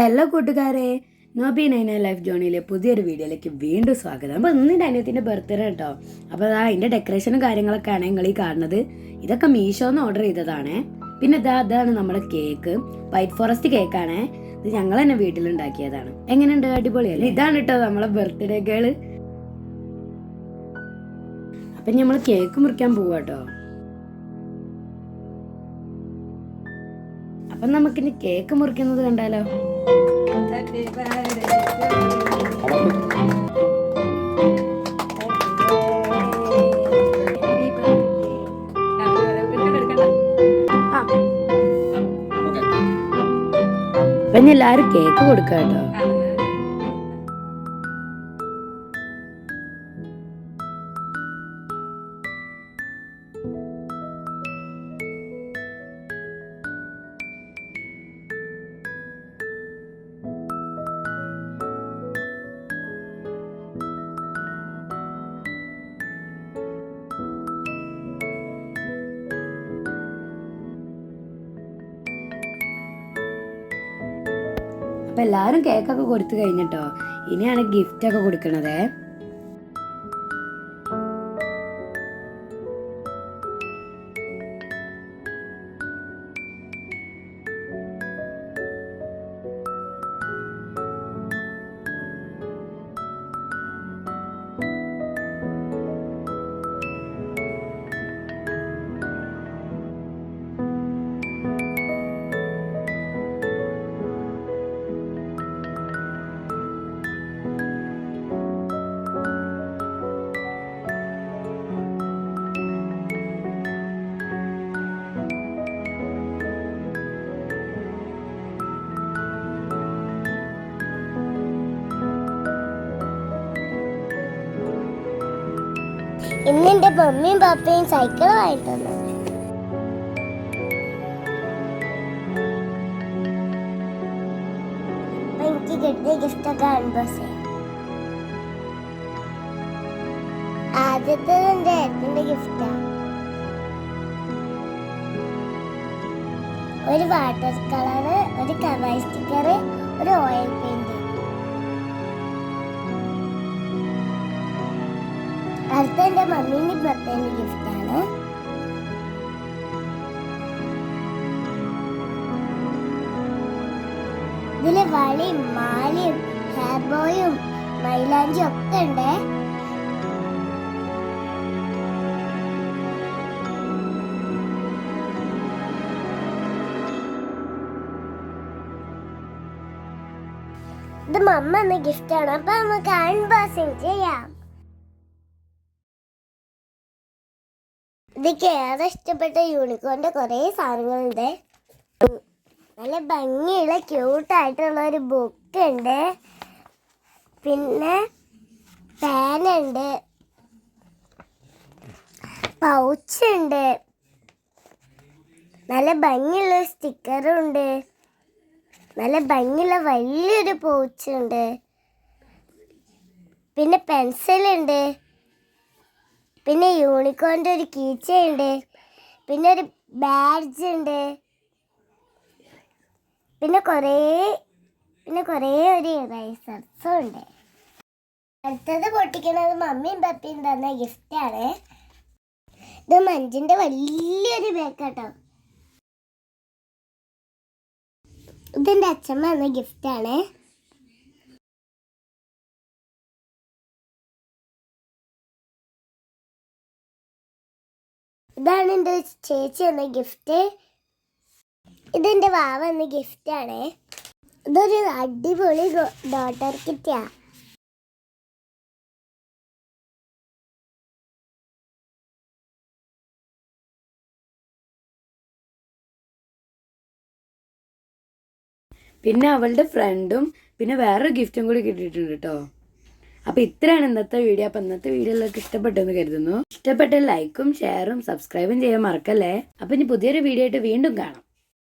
Hello കൂട്ടുകാരെ. Noby Naina life ജോണിയിലെ പുതിയൊരു വീഡിയോയിലേക്ക് വീണ്ടും സ്വാഗതം. അപ്പോൾ ഇന്ന് എന്റെ അനിയത്തിന്റെ ബർത്ത്ഡേ കേട്ടോ. അപ്പോൾ അതാ അതിന്റെ ഡെക്കറേഷനും കാര്യങ്ങളൊക്കെയാണ് നിങ്ങൾ ഈ കാണുന്നത്. ഇതൊക്കെ മീഷോന്ന് ഓർഡർ ചെയ്തതാണ്. പിന്നെ ഇതാ അതാണ് നമ്മുടെ കേക്ക് വൈറ്റ് ഫോറസ്റ്റ് കേക്കാണ് ഇത് ഞങ്ങൾ തന്നെ വീട്ടിലുണ്ടാക്കിയതാണ്. എങ്ങനെയുണ്ട്? അടിപൊളിയല്ലേ? ഇതാണ് കേട്ടോ നമ്മളെ ബർത്ത്ഡേ ഗേൾ അപ്പം നമ്മൾ കേക്ക് മുറിക്കാൻ പോവാ കേട്ടോ. അപ്പം നമുക്കിനി കേക്ക് മുറിക്കുന്നത് കണ്ടാലോ? അപ്പൊ എല്ലാരും കേക്ക് കൊടുക്ക കേട്ടോ അപ്പൊ എല്ലാരും കേക്കൊക്കെ കൊടുത്തു കഴിഞ്ഞിട്ടോ? ഇനിയാണ് ഗിഫ്റ്റ് ഒക്കെ കൊടുക്കണത്. ഇന്ന് എന്റെ മമ്മിയും പാപ്പയും സൈക്കിൾ വാങ്ങി തന്നു എനിക്ക് കിട്ടിയ ഗിഫ്റ്റൊക്കെ ആദ്യത്തെ എന്റെ ഏട്ടന്റെ ഗിഫ്റ്റാണ് ഒരു വാട്ടർ കളറ് ഒരു കവായ് സ്റ്റിക്കർ ഒരു ഓയിൽ പെയിന്റ് അടുത്ത എന്റെ മമ്മീന്റെ ബർത്ത്ഡേന്റെ ഗിഫ്റ്റാണ് ഇതിൽ വളിയും മാലയും ഹെയർ ബോയും മൈലാഞ്ചിയും ഒക്കെ ഉണ്ട്. ഇത് മമ്മ എന്ന ഗിഫ്റ്റ് ആണ്. അപ്പൊ നമുക്ക് അൺബോക്സിങ് ചെയ്യാം. എനിക്ക് ഏറെ ഇഷ്ടപ്പെട്ട യൂണിക്കോണിന്റെ കുറേ സാധനങ്ങളുണ്ട്. നല്ല ഭംഗിയുള്ള ക്യൂട്ടായിട്ടുള്ള ഒരു ബുക്ക് ഉണ്ട്. പിന്നെ പേനുണ്ട് പൗച്ച് ഉണ്ട്. നല്ല ഭംഗിയുള്ള സ്റ്റിക്കറും ഉണ്ട്. നല്ല ഭംഗിയുള്ള വലിയൊരു പൗച്ചുണ്ട് പിന്നെ പെൻസിലുണ്ട് പിന്നെ യൂണിക്കോണിന്റെ ഒരു കീച്ചയുണ്ട്. പിന്നെ ഒരു ബാഡ്ജ് ഉണ്ട്. പിന്നെ കുറേ പിന്നെ കുറേ ഒരു ഇറൈസർസും ഉണ്ട്. അടുത്തത് പൊട്ടിക്കുന്നത് മമ്മിയും പപ്പിയും തന്ന ഗിഫ്റ്റാണ് ഇത് മഞ്ചിന്റെ വലിയൊരു ബാഗ് കേട്ടോ. ഇതെന്റെ അച്ഛമ്മ തന്ന ഗിഫ്റ്റാണ് ഇതാണ് എന്റെ ചേച്ചി എന്ന ഗിഫ്റ്റ് ഇതെന്റെ വാവ എന്ന ഗിഫ്റ്റാണ് ഇതൊരു അടിപൊളി ഡോട്ടർ കിറ്റാ പിന്നെ അവളുടെ ഫ്രണ്ടും പിന്നെ വേറൊരു ഗിഫ്റ്റും കൂടി കിട്ടിയിട്ടുണ്ട് കേട്ടോ അപ്പൊ ഇത്രയാണ് ഇന്നത്തെ വീഡിയോ. അപ്പോൾ ഇന്നത്തെ വീഡിയോ എല്ലാവർക്കും ഇഷ്ടപ്പെട്ടെന്ന് കരുതുന്നു. ഇഷ്ടപ്പെട്ട ലൈക്കും ഷെയറും സബ്സ്ക്രൈബും ചെയ്യാൻ മറക്കല്ലേ? അപ്പോൾ ഇനി പുതിയൊരു വീഡിയോ ആയിട്ട് വീണ്ടും കാണാം.